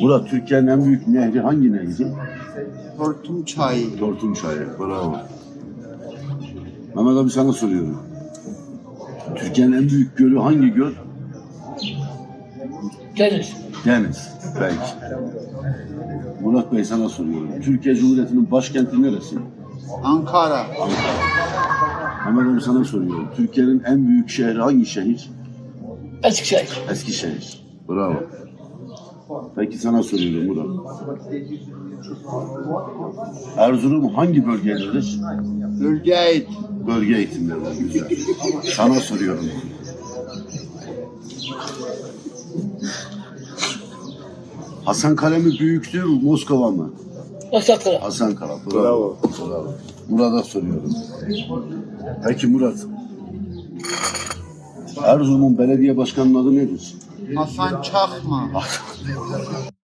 Murat Türkiye'nin en büyük nehri hangi nehri? Hortum çayı. Tortun çayı. Bravo. Mehmet abi sana soruyorum. Türkiye'nin en büyük gölü hangi göl? Deniz. Deniz. Belki. Murat Bey sana soruyorum. Türkiye Cumhuriyeti'nin başkenti neresi? Ankara. Ankara. Mehmet abi sana soruyorum. Türkiye'nin en büyük şehri hangi şehir? Eskişehir. Eskişehir. Bravo. Peki sana soruyorum Murat. Erzurum hangi bölgededir? Bölge ait. Bölge eğitimleri güzel. Sana soruyorum. Hasan Kale mi büyüktür, Moskova mı? Maksatlı. Hasan Kale. Bravo. Bravo. Murat'a soruyorum. Peki Murat. Erzurum'un belediye başkanının adı nedir? Hasan Çakma.